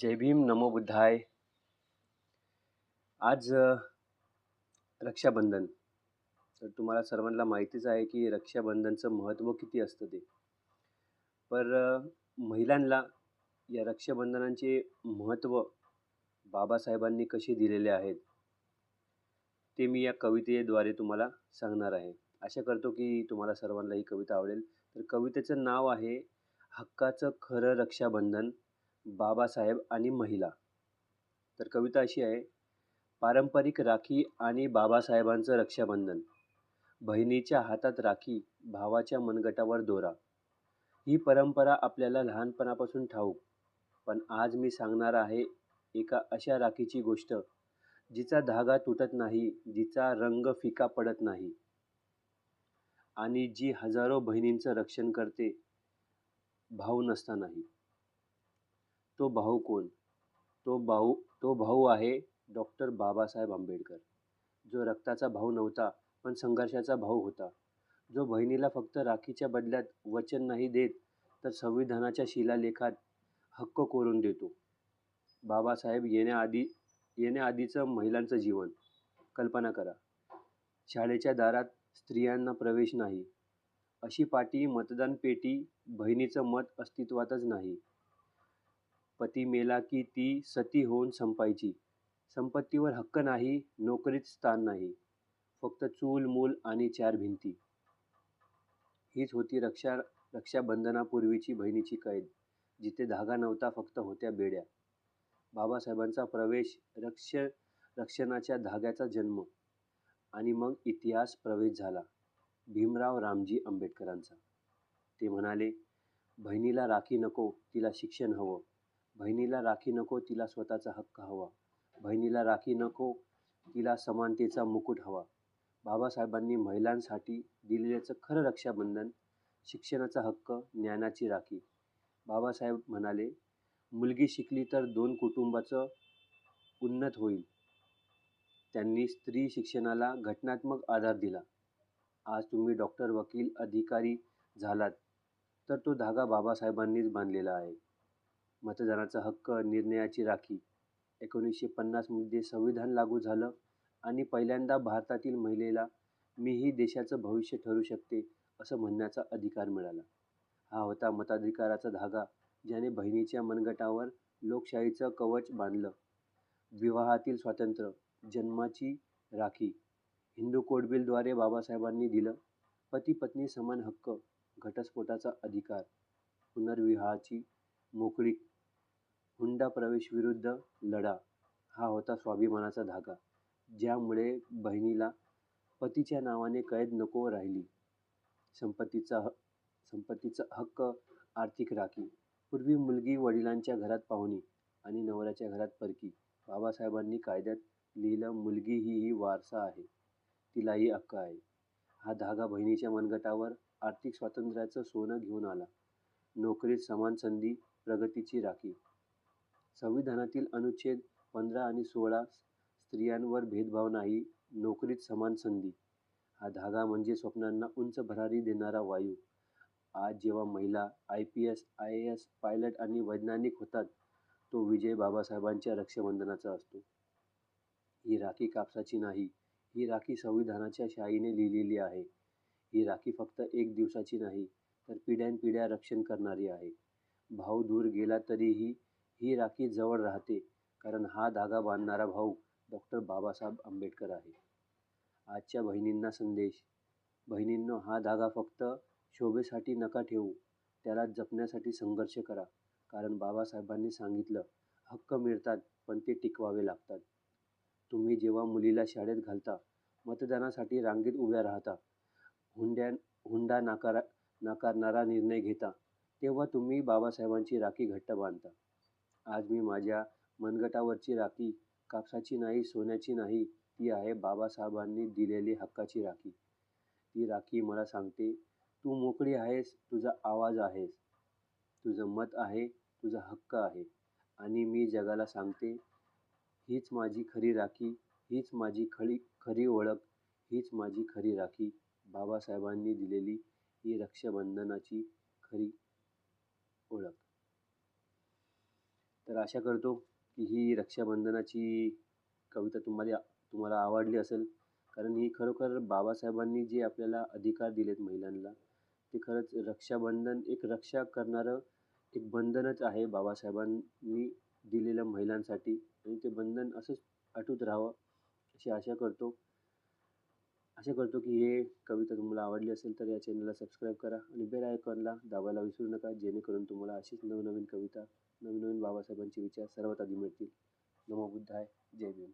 जय भीम नमो बुद्धाय. आज रक्षाबंधन. तर तुम्हाला सर्वांना माहितीच आहे की रक्षाबंधनचं महत्त्व किती असतं ते. पर महिलांना या रक्षाबंधनांचे महत्त्व बाबासाहेबांनी कसे दिलेले आहेत ते मी या कवितेद्वारे तुम्हाला सांगणार आहे. आशा करतो की तुम्हाला सर्वांना ही कविता आवडेल. तर कवितेचं नाव आहे हक्काचं खरं रक्षाबंधन. बाबासाहेब आणि महिला. तर कविता अशी आहे पारंपरिक राखी आणि बाबासाहेबांचं रक्षाबंधन. बहिणीच्या हातात राखी भावाच्या मनगटावर दोरा. ही परंपरा आपल्याला लहानपणापासून ठाऊक. पण आज मी सांगणार आहे एका अशा राखीची गोष्ट जिचा धागा तुटत नाही जिचा रंग फिका पडत नाही. आणि जी हजारो बहिणींचं रक्षण करते भाऊ नसतानाही. तो भाऊ कोण? तो भाऊ तो भाऊ आहे डॉक्टर बाबासाहेब आंबेडकर. जो रक्ताचा भाऊ नव्हता पण संघर्षाचा भाऊ होता. जो बहिणीला फक्त राखीच्या बदल्यात वचन नाही देत तर संविधानाच्या शिलालेखात हक्क कोरून देतो. बाबासाहेब येण्याआधी येण्याआधीचं महिलांचं जीवन. कल्पना करा. शाळेच्या दारात स्त्रियांना प्रवेश नाही. अशी पाटी मतदान पेटी बहिणीचं मत अस्तित्वातच नाही. पती मेला की ती सती होऊन संपायची. संपत्तीवर हक्क नाही नोकरीत स्थान नाही. फक्त चूल मूल आणि चार भिंती. हीच होती रक्षा रक्षाबंधनापूर्वीची बहिणीची कैद जिथे धागा नव्हता फक्त होत्या बेड्या. बाबासाहेबांचा प्रवेश रक्ष रक्षणाच्या धाग्याचा जन्म. आणि मग इतिहास प्रवेश झाला भीमराव रामजी आंबेडकरांचा. ते म्हणाले बहिणीला राखी नको तिला शिक्षण हवं. बहिणीला राखी नको तिला स्वतःचा हक्क हवा. बहिणीला राखी नको तिला समानतेचा मुकुट हवा. बाबासाहेबांनी महिलांसाठी दिलेल्याचं खरं रक्षाबंधन शिक्षणाचा हक्क ज्ञानाची राखी. बाबासाहेब म्हणाले मुलगी शिकली तर दोन कुटुंबाचं उन्नत होईल. त्यांनी स्त्री शिक्षणाला घटनात्मक आधार दिला. आज तुम्ही डॉक्टर वकील अधिकारी झालात तर तो धागा बाबासाहेबांनीच बांधलेला आहे. मतदानाचा हक्क निर्णयाची राखी. एकोणीसशे पन्नासमध्ये संविधान लागू झालं आणि पहिल्यांदा भारतातील महिलेला मीही देशाचं भविष्य ठरू शकते असं म्हणण्याचा अधिकार मिळाला. हा होता मताधिकाराचा धागा ज्याने बहिणीच्या मनगटावर लोकशाहीचं कवच बांधलं. विवाहातील स्वातंत्र्य जन्माची राखी हिंदू कोडबिलद्वारे बाबासाहेबांनी दिलं पती पत्नी समान हक्क घटस्फोटाचा अधिकार पुनर्विवाहाची मोकळीक हुंडा प्रवेशविरुद्ध लढा. हा होता स्वाभिमानाचा धागा. ज्यामुळे बहिणीला पतीच्या नावाने कैद नको राहिली. संपत्तीचा ह संपत्तीचा हक्क आर्थिक राखी. पूर्वी मुलगी वडिलांच्या घरात पाहुणी आणि नवऱ्याच्या घरात परकी. बाबासाहेबांनी कायद्यात लिहिलं मुलगी ही ही वारसा आहे. तिलाही हक्क आहे. हा धागा बहिणीच्या मनगटावर आर्थिक स्वातंत्र्याचं सोनं घेऊन आला. नोकरीत समान संधी प्रगतीची राखी. संविधानातील अनुच्छेद पंधरा आणि सोळा स्त्रियांवर भेदभाव नाही नोकरीत समान संधी. हा धागा म्हणजे स्वप्नांना उंच भरारी देणारा वायू. आज जेव्हा महिला I P S I A S pilot आणि वैज्ञानिक होतात तो विजय बाबासाहेबांच्या रक्षाबंधनाचा असतो. ही राखी कापसाची नाही ही राखी संविधानाच्या शाईने लिहिलेली आहे. ही राखी फक्त एक दिवसाची नाही तर पिढ्यानपिढ्या रक्षण करणारी आहे. भाऊ दूर गेला तरीही ही राखी जवळ राहते कारण हा धागा बांधणारा भाऊ डॉक्टर बाबासाहेब आंबेडकर आहे. आजच्या बहिणींना संदेश. बहिणींनो हा धागा फक्त शोभेसाठी नका ठेवू त्याला जपण्यासाठी संघर्ष करा कारण बाबासाहेबांनी सांगितलं हक्क मिळतात पण ते टिकवावे लागतात. तुम्ही जेव्हा मुलीला शाळेत घालता मतदानासाठी रांगेत उभ्या राहता हुंड्या हुंडा नाकारा नाकारणारा निर्णय घेता तेव्हा तुम्ही बाबासाहेबांची राखी घट्ट बांधता. आज मी माझ्या मनगटावरची राखी कापसाची नाही सोन्याची नाही ती आहे बाबासाहेबांनी दिलेली हक्काची राखी. ती राखी मला सांगते तू मोकळी आहेस तुझा आवाज आहेस तुझं मत आहे तुझा हक्क आहे. आणि मी जगाला सांगते हीच माझी खरी राखी हीच माझी खरी खरी ओळख हीच माझी खरी राखी बाबासाहेबांनी दिलेली ही रक्षाबंधनाची खरी ओळख. तर आशा करतो की ही रक्षाबंधनाची कविता तुम्हाला तुम्हाला आवडली असेल. कारण ही खरोखर बाबासाहेबांनी जे आपल्याला अधिकार दिलेत महिलांना ते खरंच रक्षाबंधन एक रक्षा करणारं एक बंधनच आहे बाबासाहेबांनी दिलेलं महिलांसाठी. आणि ते बंधन असंच अटूट राहावं अशी आशा करतो. आशा करतो की हे कविता तुम्हाला आवडली असेल तर या चॅनलला सबस्क्राईब करा आणि बेल आयकॉनला दाबायला विसरू नका जेणेकरून तुम्हाला अशीच नवनवीन कविता नवनवीन बाबासाहेबांचे विचार सर्वात आधी मिळतील. नमो बुद्धाय जय भीम.